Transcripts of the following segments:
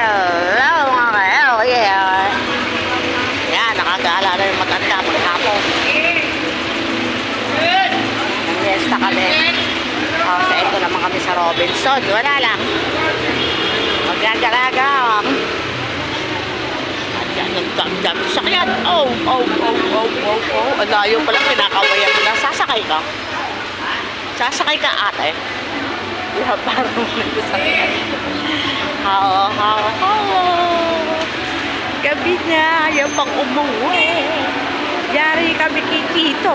Hello mga ka-L, yeah. Yan, na yung matanda maghapon. Nangesta kami. Oh, sa ito kami sa Robinson. Wala lang. Magagalaga. Ayan, ang dami sakyan. Oh, oh, oh, oh, oh, oh. Ang layo pala, kinakawayan mo na. Sasakay ka? Sasakay ka ate? Yeah, parang nagsasakyan. How, how, how. Gabi na, yung pang umuwi. Yari kami kay Tito.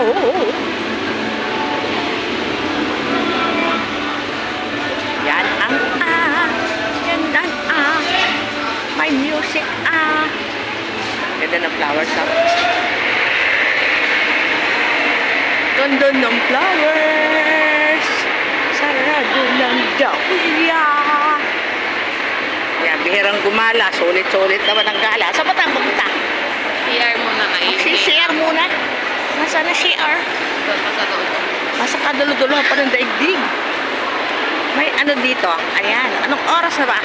Yan ang ah, yan ang ah. May music ah. Ganda ng flowers ah. Ganda ng flowers. Sarado ng dahlia. Yan, bihirang gumala. Sulit-sulit naman ang gala. Saan ba tayo pumunta? CR muna kayo. Mag-CR muna. Nasaan na CR? Nasa kadulo-dulo pa ng daigdig. May ano dito? Ayan. Anong oras na ba?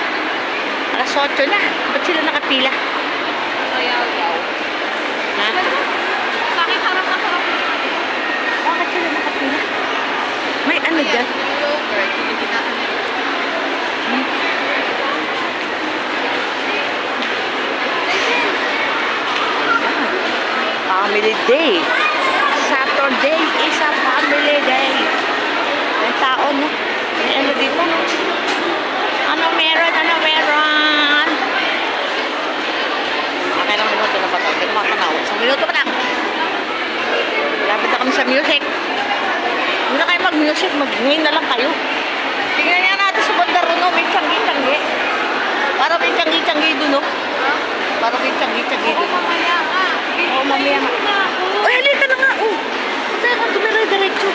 Alas 8 na. Ba't sila nakapila? Kaya yaw. Ha? Sa akin harap na harap. Bakit sila nakapila? May ano dyan? Yogurt. Hindi na kami. Family day. Saturday is a family day. May tao, no? May ano dito? Ano meron? Ano meron? Okay lang minuto na ba ito? Hindi ko makakanaw. Isang minuto pa lang. Lapit na kami sa music. Hindi na kayo mag-music. Mag ngayon na lang kayo. Tingnan nga natin sa banda ron, no? May tiyanggi-tiyanggi. Para may tiyanggi-tiyanggi doon, no? Para may tiyanggi-tiyanggi doon. Oo, mamaya nga. Uy, halika na nga. Oh. Saan ka dumire-diretso?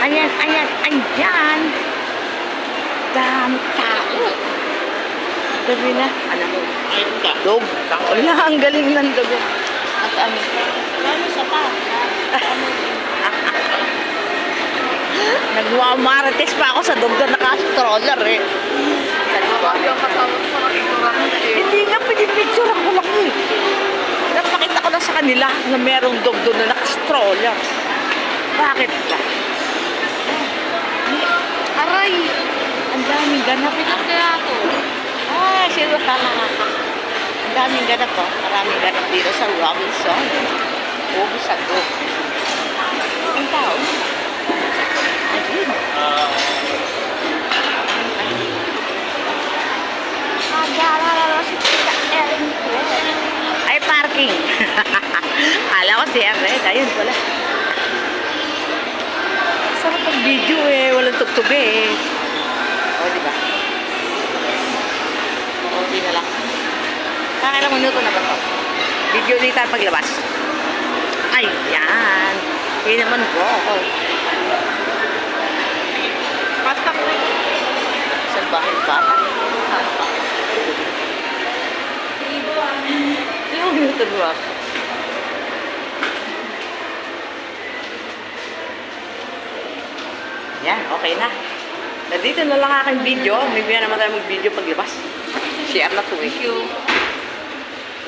Ayan, ayan, ayan. Dami tao. Gabi na. Ano? Dog. Wala, ang galing ng dog. At ano? Lalo sa pa. Nagmamarites pa ako sa dog na naka-stroller eh. Sabi ko, sa kanila na merong dog doon na naka-stroller. Bakit ba? Aray! Ang daming ganap. Pinak kaya ako. Ah, sino tama nga ka. Ang daming ganap po. Maraming ganap dito sa Robinson. Ubi sa. Ang tao. Ko si Ellen. Ayun pala. Sarap ang video eh. Walang tugtubi eh. O, di ba? O, di na lang. Kakailang minuto na ba to? Video ulit tayo paglabas. Ay, yan. Hindi naman bro. Patak na yun. Salbahin bata. Ilang minuto ba? Yan, okay na. Nandito na lang aking video. May biya naman tayo mag-video paglabas. Share na to eh. Thank you.